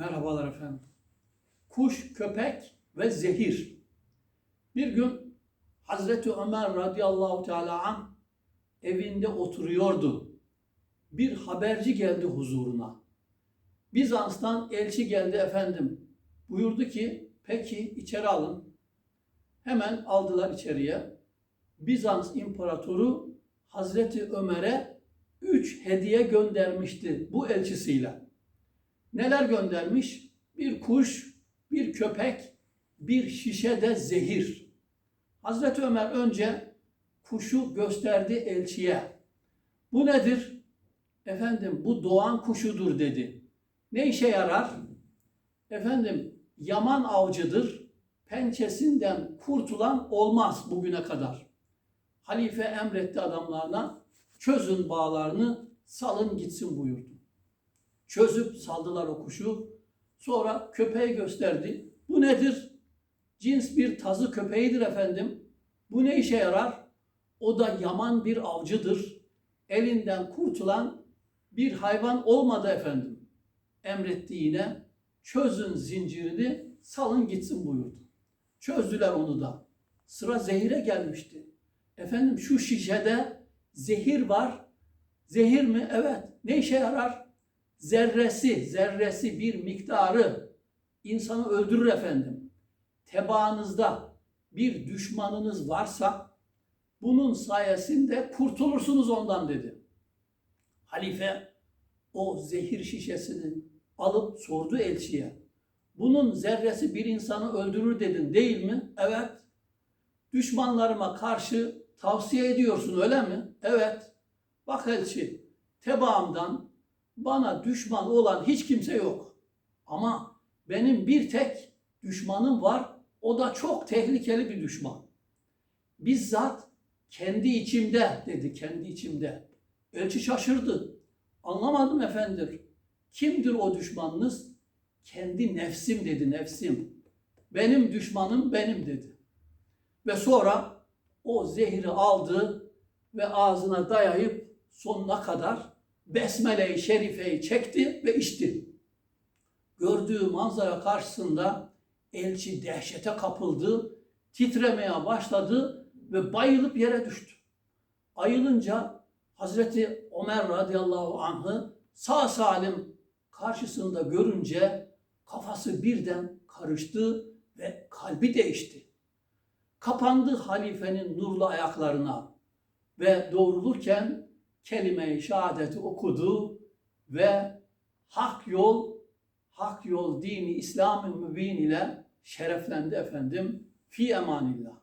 Merhabalar efendim. Kuş, köpek ve zehir. Bir gün Hazreti Ömer radıyallahu teala an evinde oturuyordu. Bir haberci geldi huzuruna. Bizans'tan elçi geldi efendim. Buyurdu ki peki içeri alın. Hemen aldılar içeriye. Bizans imparatoru Hazreti Ömer'e üç hediye göndermişti bu elçisiyle. Neler göndermiş? Bir kuş, bir köpek, bir şişe de zehir. Hazreti Ömer önce kuşu gösterdi elçiye. Bu nedir? Efendim bu doğan kuşudur dedi. Ne işe yarar? Efendim yaman avcıdır. Pençesinden kurtulan olmaz bugüne kadar. Halife emretti adamlarına çözün bağlarını salın gitsin buyurdu. Çözüp saldılar o kuşu. Sonra köpeği gösterdi. Bu nedir? Cins bir tazı köpeğidir efendim. Bu ne işe yarar? O da yaman bir avcıdır. Elinden kurtulan bir hayvan olmadı efendim. Emretti yine çözün zincirini salın gitsin buyurdu. Çözdüler onu da. Sıra zehire gelmişti. Efendim şu şişede zehir var. Zehir mi? Evet. Ne işe yarar? Zerresi, zerresi bir miktarı insanı öldürür efendim. Tebaanızda bir düşmanınız varsa bunun sayesinde kurtulursunuz ondan dedi. Halife o zehir şişesini alıp sordu elçiye. Bunun zerresi bir insanı öldürür dedin değil mi? Evet. Düşmanlarıma karşı tavsiye ediyorsun öyle mi? Evet. Bak elçi, tebaamdan bana düşman olan hiç kimse yok. Ama benim bir tek düşmanım var. O da çok tehlikeli bir düşman. Bizzat kendi içimde dedi, kendi içimde. Elçi şaşırdı. Anlamadım efendim. Kimdir o düşmanınız? Kendi nefsim dedi, nefsim. Benim düşmanım benim dedi. Ve sonra o zehri aldı ve ağzına dayayıp sonuna kadar Besmele-i Şerife'yi çekti ve içti. Gördüğü manzara karşısında elçi dehşete kapıldı, titremeye başladı ve bayılıp yere düştü. Ayılınca Hazreti Ömer radıyallahu anh'ı sağ salim karşısında görünce kafası birden karıştı ve kalbi değişti. Kapandı halifenin nurlu ayaklarına ve doğrulurken kelime-i şehadeti okudu ve hak yol, hak yol dini İslam-ı mübin ile şereflendi efendim. Fi emanillah.